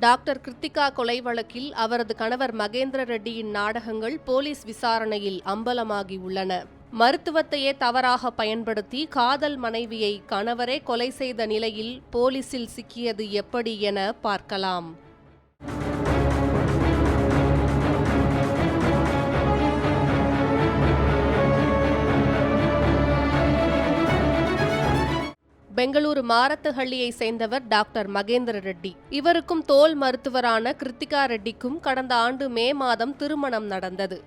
Doctor Kiruthika கொலை வழக்கில் அவரது கணவர் மகேந்திர ரெட்டியின் நாடகங்கள் போலீஸ் விசாரணையில் அம்பலமாகி உள்ளன. மருத்துவத்தையே தவறாக பயன்படுத்தி காதல் மனைவியை கணவரே கொலை செய்த நிலையில் போலீசில் சிக்கியது எப்படி என பார்க்கலாம். பெங்களூரு மாரத்துஹள்ளியை சேர்ந்தவர் டாக்டர் மகேந்திர ரெட்டி. இவருக்கும் தோல் மருத்துவரான கிருத்திகா ரெட்டிக்கும் கடந்த ஆண்டு மே மாதம் திருமணம் நடந்தது.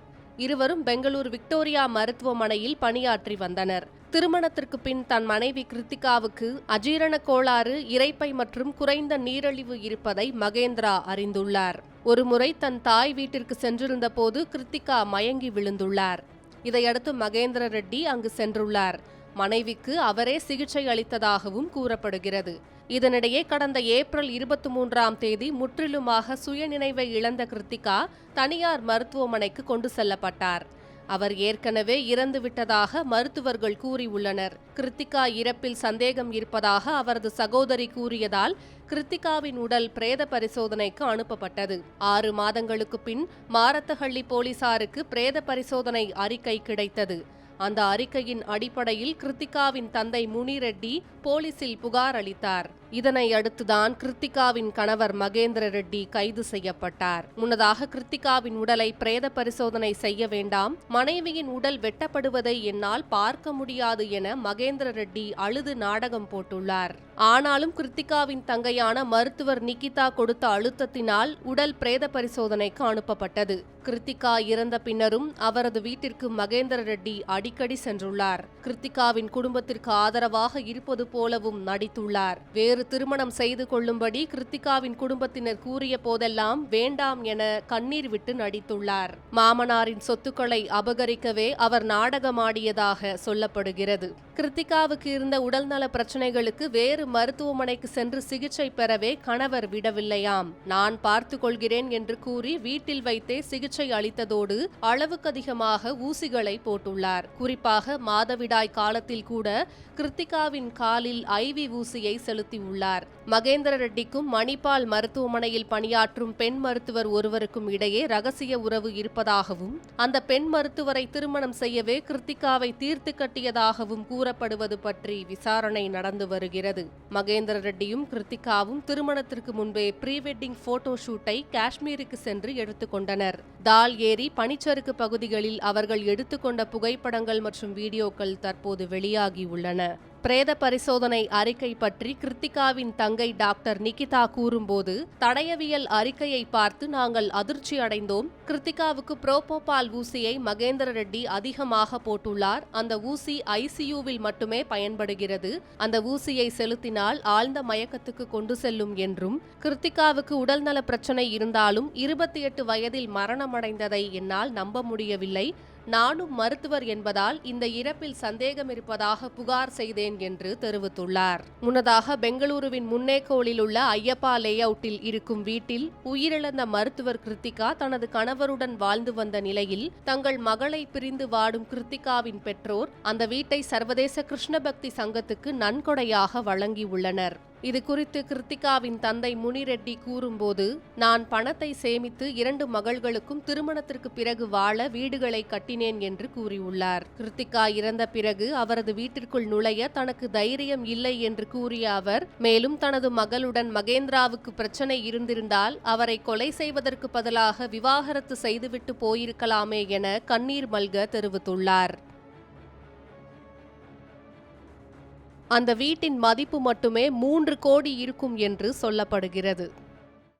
இருவரும் பெங்களூர் விக்டோரியா மருத்துவமனையில் பணியாற்றி வந்தனர். திருமணத்திற்கு பின் தன் மனைவி கிருத்திகாவுக்கு அஜீரண கோளாறு இறைப்பை மற்றும் குறைந்த நீரழிவு இருப்பதை மகேந்திரா அறிந்துள்ளார். ஒருமுறை தன் தாய் வீட்டிற்கு சென்றிருந்த போது கிருத்திகா மயங்கி விழுந்துள்ளார். இதையடுத்து மகேந்திர ரெட்டி அங்கு சென்றுள்ளார். மனைவிக்கு அவரே சிகிச்சை அளித்ததாகவும் கூறப்படுகிறது. இதனிடையே கடந்த ஏப்ரல் இருபத்தி மூன்றாம் தேதி முற்றிலுமாக சுயநினைவை இழந்த கிருத்திகா தனியார் மருத்துவமனைக்கு கொண்டு செல்லப்பட்டார். அவர் ஏற்கனவே இறந்து விட்டதாக மருத்துவர்கள் கூறியுள்ளனர் கிருத்திகா இறப்பில் சந்தேகம் இருப்பதாக அவரது சகோதரி கூறியதால் கிருத்திகாவின் உடல் பிரேத பரிசோதனைக்கு அனுப்பப்பட்டது. ஆறு மாதங்களுக்கு பின் மாரத்தஹள்ளி போலீசாருக்கு பிரேத பரிசோதனை அறிக்கை கிடைத்தது. அந்த அறிக்கையின் அடிப்படையில் கிருத்திகாவின் தந்தை முனிரெட்டி போலீசில் புகார் அளித்தார். இதனை அடுத்துதான் கிருத்திகாவின் கணவர் மகேந்திர ரெட்டி கைது செய்யப்பட்டார். முன்னதாக கிருத்திகாவின் உடலை பிரேத பரிசோதனை செய்ய வேண்டாம் மனைவியின் உடல் வெட்டப்படுவதை என்னால் பார்க்க முடியாது என மகேந்திர ரெட்டி அழுது நாடகம் போட்டுள்ளார். ஆனாலும் கிருத்திகாவின் தங்கையான மருத்துவர் நிகிதா கொடுத்த அழுத்தத்தினால் உடல் பிரேத பரிசோதனைக்கு அனுப்பப்பட்டது. கிருத்திகா இறந்த பின்னரும் அவரது வீட்டிற்கு மகேந்திர ரெட்டி அடிக்கடி சென்றுள்ளார். கிருத்திகாவின் குடும்பத்திற்கு ஆதரவாக இருப்பது போலவும் நடித்துள்ளார். வேறு திருமணம் செய்து கொள்ளும்படி கிருத்திகாவின் குடும்பத்தினர் கூறிய போதெல்லாம் வேண்டாம் என கண்ணீர் விட்டு நடித்துள்ளார். மாமனாரின் சொத்துக்களை அபகரிக்கவே அவர் நாடகமாடியதாக சொல்லப்படுகிறது. கிருத்திகாவுக்கு இருந்த உடல்நல பிரச்சனைகளுக்கு வேறு மருத்துவமனைக்கு சென்று சிகிச்சை பெறவே கணவர் விடவில்லையாம். நான் பார்த்து கொள்கிறேன் என்று கூறி வீட்டில் வைத்தே சிகிச்சை அளித்ததோடு அளவுக்கு அதிகமாக ஊசிகளை போட்டுள்ளார். குறிப்பாக மாதவிடாய் காலத்தில் கூட கிருத்திகாவின் காலில் ஐவி ஊசியை செலுத்தியுள்ளார் மகேந்திர ரெட்டிக்கும் மணிபால் மருத்துவமனையில் பணியாற்றும் பெண் மருத்துவர் ஒருவருக்கும் இடையே ரகசிய உறவு இருப்பதாகவும் அந்த பெண் மருத்துவரை திருமணம் செய்யவே கிருத்திகாவை தீர்த்து கட்டியதாகவும் கூறப்படுவது பற்றி விசாரணை நடந்து வருகிறது. மகேந்திர ரெட்டியும் கிருத்திகாவும் திருமணத்திற்கு முன்பே ப்ரீ வெட்டிங் போட்டோ ஷூட்டை காஷ்மீருக்கு சென்று எடுத்துக்கொண்டனர் தால் ஏரி பனிச்சறுக்கு பகுதிகளில் அவர்கள் எடுத்துக்கொண்ட புகைப்படங்கள் மற்றும் வீடியோக்கள் தற்போது வெளியாகியுள்ளன பிரேத பரிசோதனை அறிக்கை பற்றி கிருத்திகாவின் தங்கை டாக்டர் நிகிதா கூறும்போது தடயவியல் அறிக்கையை பார்த்து நாங்கள் அதிர்ச்சி அடைந்தோம். கிருத்திகாவுக்கு புரோபோபால் ஊசியை மகேந்திர ரெட்டி அதிகமாக போட்டுள்ளார். அந்த ஊசி ஐசியூவில் மட்டுமே பயன்படுகிறது. அந்த ஊசியை செலுத்தினால் ஆழ்ந்த மயக்கத்துக்கு கொண்டு செல்லும் என்றும் கிருத்திகாவுக்கு உடல்நல பிரச்சனை இருந்தாலும் இருபத்தி எட்டு வயதில் மரணமடைந்ததை என்னால் நம்ப முடியவில்லை. நானும் மருத்துவர் என்பதால் இந்த இறப்பில் சந்தேகம் இருப்பதாக புகார் செய்தேன் என்று தெரிவித்துள்ளார். முன்னதாக பெங்களூருவின் முன்னேகோளில் உள்ள ஐயப்பா லே அவுட்டில் இருக்கும் வீட்டில் உயிரிழந்த மருத்துவர் கிருத்திகா தனது கணவருடன் வாழ்ந்து வந்த நிலையில் தங்கள் மகளை பிரிந்து வாடும் கிருத்திகாவின் பெற்றோர் அந்த வீட்டை சர்வதேச கிருஷ்ண பக்தி சங்கத்துக்கு நன்கொடையாக வழங்கியுள்ளனர். இது குறித்து கிருத்திகாவின் தந்தை முனிரெட்டி கூறும்போது நான் பணத்தை சேமித்து இரண்டு மகள்களுக்கும் திருமணத்திற்கு பிறகு வாழ வீடுகளை கட்டினேன் என்று கூறியுள்ளார். கிருத்திகா இறந்த பிறகு அவரது வீட்டிற்குள் நுழைய தனக்கு தைரியம் இல்லை என்று கூறிய அவர் மேலும் தனது மகளுடன் மகேந்திராவுக்கு பிரச்சனை இருந்திருந்தால் அவரை கொலை செய்வதற்கு பதிலாக விவாகரத்து செய்துவிட்டு போயிருக்கலாமே என கண்ணீர் மல்க தெரிவித்துள்ளார். அந்த வீட்டின் மதிப்பு மட்டுமே மூன்று கோடி இருக்கும் என்று சொல்லப்படுகிறது.